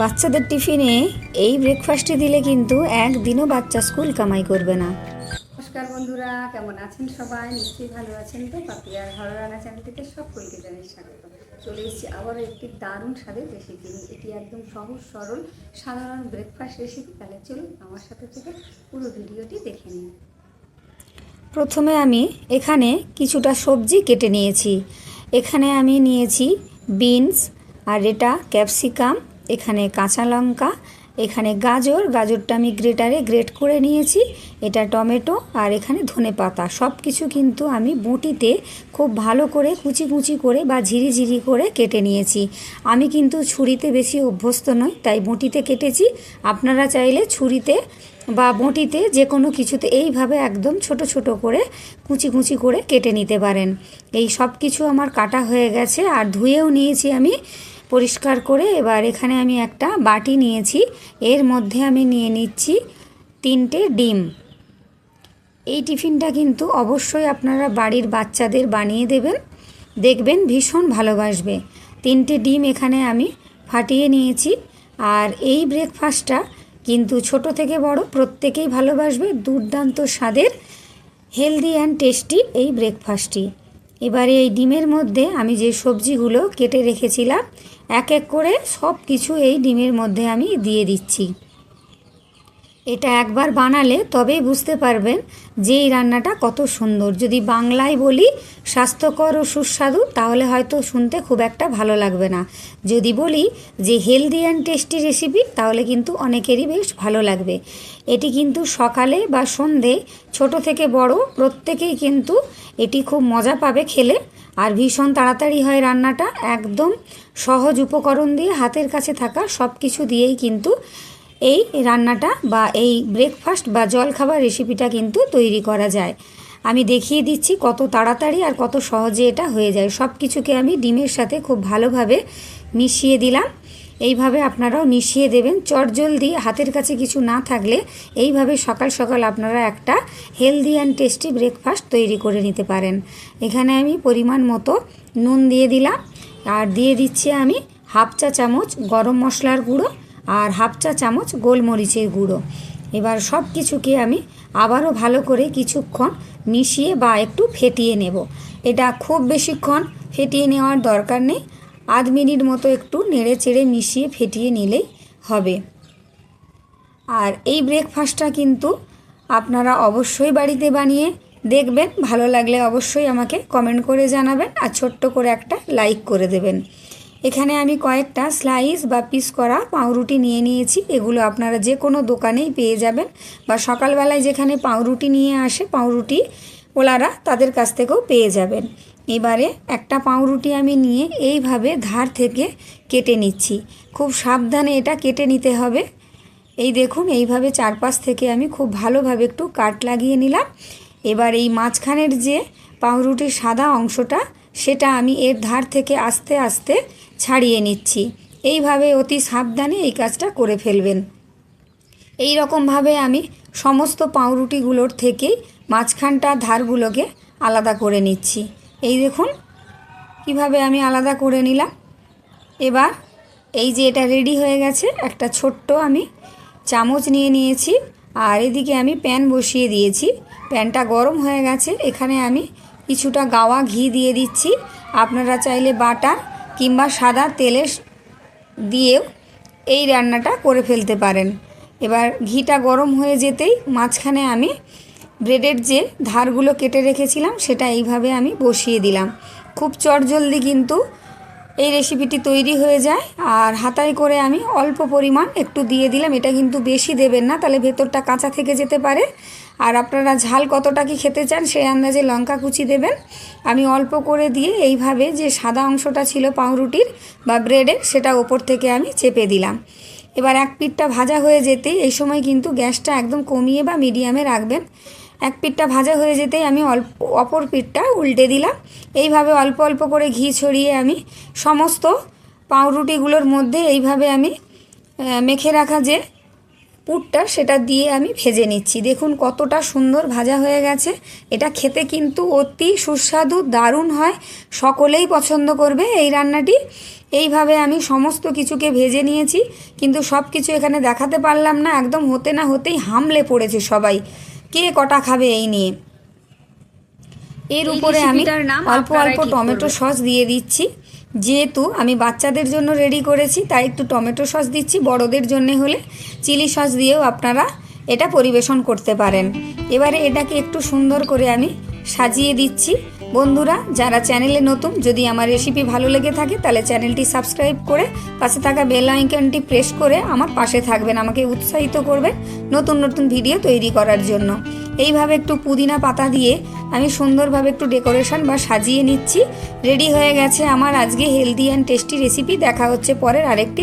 বাচ্চাদের টিফিনে এই ব্রেকফাস্টটি দিলে কিন্তু একদিনও বাচ্চা স্কুল কামাই করবে না। নমস্কার বন্ধুরা কেমন আছেন সবাই? নিশ্চয়ই ভালো আছেন তো? পাপিয়ার ঘর রান্না চ্যানেল থেকে সকলকে জানাই স্বাগত। চলে এসেছি আবারও একটি দারুণ স্বাদের রেসিপি এটি একদম সহজ সরল সাধারণ ব্রেকফাস্ট রেসিপি তাহলে চলুন আমার সাথে থেকে পুরো ভিডিওটি দেখে নিন প্রথমে আমি এখানে কিছুটা সবজি কেটে নিয়েছি। এখানে আমি নিয়েছি বিনস আর এটা ক্যাপসিকাম এখানে কাঁচা লঙ্কা, এখানে গাজর, গাজরটা আমি গ্রেটারে গ্রেট করে নিয়েছি, এটা টমেটো আর এখানে ধনে পাতা। সব কিছু কিন্তু আমি বটিতে খুব ভালো করে কুচি কুচি করে বা ঝিরি ঝিরি করে কেটে নিয়েছি। আমি কিন্তু ছুরিতে বেশি অভ্যস্ত নই, তাই বটিতে কেটেছি। আপনারা চাইলে ছুরিতে বা বটিতে যে কোনো কিছুতে এইভাবে একদম ছোট ছোট করে কুচি কুচি করে কেটে নিতে পারেন। এই সব কিছু আমার কাটা হয়ে গেছে আর ধুয়েও নিয়েছি আমি। পরিষ্কার করে এবার এখানে আমি একটা বাটি নিয়েছি। এর মধ্যে আমি নিয়ে নিচ্ছি তিনটে ডিম। এই টিফিনটা কিন্তু অবশ্যই আপনারা বাড়ির বাচ্চাদের বানিয়ে দেবেন। দেখবেন ভীষণ ভালোবাসবে। তিনটে ডিম এখানে আমি ফাটিয়ে নিয়েছি। আর এই ব্রেকফাস্টটা কিন্তু ছোট থেকে বড় প্রত্যেকেই ভালোবাসবে। দুর্দান্ত স্বাদের, হেলদি অ্যান্ড টেস্টি এই ব্রেকফাস্টটি। এবারে এই ডিমের মধ্যে আমি যে সবজিগুলো কেটে রেখেছিলাম, এক এক করে সব কিছু এই ডিমের মধ্যে আমি দিয়ে দিচ্ছি। এটা একবার বানালে তবেই বুঝতে পারবেন যে এই রান্নাটা কত সুন্দর। যদি বাংলায় বলি স্বাস্থ্যকর ও সুস্বাদু, তাহলে হয়তো শুনতে খুব একটা ভালো লাগবে না। যদি বলি যে হেলদি অ্যান্ড টেস্টি রেসিপি, তাহলে কিন্তু অনেকেরই বেশ ভালো লাগবে। এটি কিন্তু সকালে বা সন্ধে ছোট থেকে বড় প্রত্যেকেই কিন্তু এটি খুব মজা পাবে খেলে। আর ভীষণ তাড়াতাড়ি হয় রান্নাটা, একদম সহজ উপকরণ দিয়ে হাতের কাছে থাকা সব কিছু দিয়েই কিন্তু এই রান্নাটা বা এই ব্রেকফাস্ট বা জলখাবার রেসিপিটা কিন্তু তৈরি করা যায়। আমি দেখিয়ে দিচ্ছি কত তাড়াতাড়ি আর কত সহজে এটা হয়ে যায়। সব কিছুকে আমি ডিমের সাথে খুব ভালোভাবে মিশিয়ে দিলাম। এইভাবে আপনারাও মিশিয়ে দেবেন। চটজলদি, হাতের কাছে কিছু না থাকলে এইভাবে সকাল সকাল আপনারা একটা হেলদি অ্যান্ড টেস্টি ব্রেকফাস্ট তৈরি করে নিতে পারেন। এখানে আমি পরিমাণ মতো নুন দিয়ে দিলাম। আর দিয়ে দিচ্ছি আমি হাফ চা চামচ গরম মশলার গুঁড়ো। আর হাফ চা চামচ গোলমরিচের গুঁড়ো। এবার সব কিছুকে আমি আবারও ভালো করে কিছুক্ষণ মিশিয়ে বা একটু ফেটিয়ে নেব। এটা খুব বেশিক্ষণ ফেটিয়ে নেওয়ার দরকার নেই। আধ মিনিট মতো একটু নেড়ে চেড়ে মিশিয়ে ফেটিয়ে নিলেই হবে। আর এই ব্রেকফাস্টটা কিন্তু আপনারা অবশ্যই বাড়িতে বানিয়ে দেখবেন। ভালো লাগলে অবশ্যই আমাকে কমেন্ট করে জানাবেন আর ছোট্ট করে একটা লাইক করে দেবেন। এখানে আমি কয়েকটা স্লাইস বা পিস করা পাউরুটি নিয়ে নিয়েছি। এগুলো আপনারা যে কোনো দোকানেই পেয়ে যাবেন বা সকালবেলায় যেখানে পাউরুটি নিয়ে আসে, পাউরুটি ওলারা তাদের কাছ থেকেও পেয়ে যাবেন। এবারে একটা পাউরুটি আমি নিয়ে এইভাবে ধার থেকে কেটে নিচ্ছি। খুব সাবধানে এটা কেটে নিতে হবে। এই দেখুন, এইভাবে চারপাশ থেকে আমি খুব ভালোভাবে একটু কাট লাগিয়ে নিলাম। এবার এই মাঝখানের যে পাউরুটির সাদা অংশটা, সেটা আমি এর ধার থেকে আস্তে আস্তে ছাড়িয়ে নিচ্ছি। এইভাবে অতি সাবধানে এই কাজটা করে ফেলবেন। এই রকমভাবে আমি সমস্ত পাউরুটিগুলোর থেকেই মাঝখানটা ধারগুলোকে আলাদা করে নিচ্ছি। এই দেখুন, কীভাবে আমি আলাদা করে নিলাম। এবার এই যে এটা রেডি হয়ে গেছে, একটা ছোট্ট আমি চামচ নিয়ে নিয়েছি আর এদিকে আমি প্যান বসিয়ে দিয়েছি। প্যানটা গরম হয়ে গেছে, এখানে আমি কিছুটা গাওয়া ঘি দিয়ে দিচ্ছি। আপনারা চাইলে বাটার কিংবা সাদা তেলে দিয়েও এই রান্নাটা করে ফেলতে পারেন। এবার ঘিটা গরম হয়ে যেতেই মাঝখানে আমি ব্রেডের যে ধারগুলো কেটে রেখেছিলাম, সেটা এইভাবে আমি বসিয়ে দিলাম। খুব চটজলদি কিন্তু এই রেসিপিটি তৈরি হয়ে যায়। আর হাতায় করে আমি অল্প পরিমাণ একটু দিয়ে দিলাম। এটা কিন্তু বেশি দেবেন না, তাহলে ভেতরটা কাঁচা থেকে যেতে পারে। আর আপনারা ঝাল কতটা কি খেতে চান সেই আন্দাজে লঙ্কা কুচি দেবেন। আমি অল্প করে দিয়ে এইভাবে যে সাদা অংশটা ছিল পাউরুটির বা ব্রেডের সেটা ওপর থেকে আমি চেপে দিলাম। এবার এক পিঠটা ভাজা হয়ে যেতেই এই সময় কিন্তু গ্যাসটা একদম কমিয়ে বা মিডিয়ামে রাখবেন। এক পিঠটা ভাজা হয়ে যেতেই আমি অল্প, অপর পিঠটা উল্টে দিলাম। এইভাবে অল্প অল্প করে ঘি ছড়িয়ে আমি সমস্ত পাউরুটিগুলোর মধ্যে এইভাবে আমি মেখে রাখা যে পুরটা সেটা দিয়ে আমি ভেজে নিচ্ছি। দেখুন কতটা সুন্দর ভাজা হয়ে গেছে। এটা খেতে কিন্তু অতি সুস্বাদু, দারুণ হয়। সকলেই পছন্দ করবে এই রান্নাটি। এইভাবে আমি সমস্ত কিছুকে ভেজে নিয়েছি। কিন্তু সব কিছু এখানে দেখাতে পারলাম না। একদম হতে না হতেই হামলে পড়েছে সবাই। কে কটা খাবে এই নিয়ে? এর উপরে আমি অল্প অল্প টমেটো সস দিয়ে দিচ্ছি। যেহেতু আমি বাচ্চাদের জন্য রেডি করেছি তাই একটু টমেটো সস দিচ্ছি। বড়দের জন্য হলে চিলি সস দিয়েও আপনারা এটা পরিবেশন করতে পারেন। এবারে এটাকে একটু সুন্দর করে আমি সাজিয়ে দিচ্ছি। বন্ধুরা, যারা চ্যানেলে নতুন, যদি আমার রেসিপি ভালো লেগে থাকে, তাহলে চ্যানেলটি সাবস্ক্রাইব করে পাশে থাকা বেল আইকনটি প্রেস করে আমার পাশে থাকবেন, আমাকে উৎসাহিত করবেন নতুন নতুন ভিডিও তৈরি করার জন্য। এইভাবে একটু পুদিনা পাতা দিয়ে আমি সুন্দরভাবে একটু ডেকোরেশন বা সাজিয়ে নিচ্ছি। রেডি হয়ে গেছে আমার আজকে হেলদি অ্যান্ড টেস্টি রেসিপি দেখা হচ্ছে পরের আরেকটি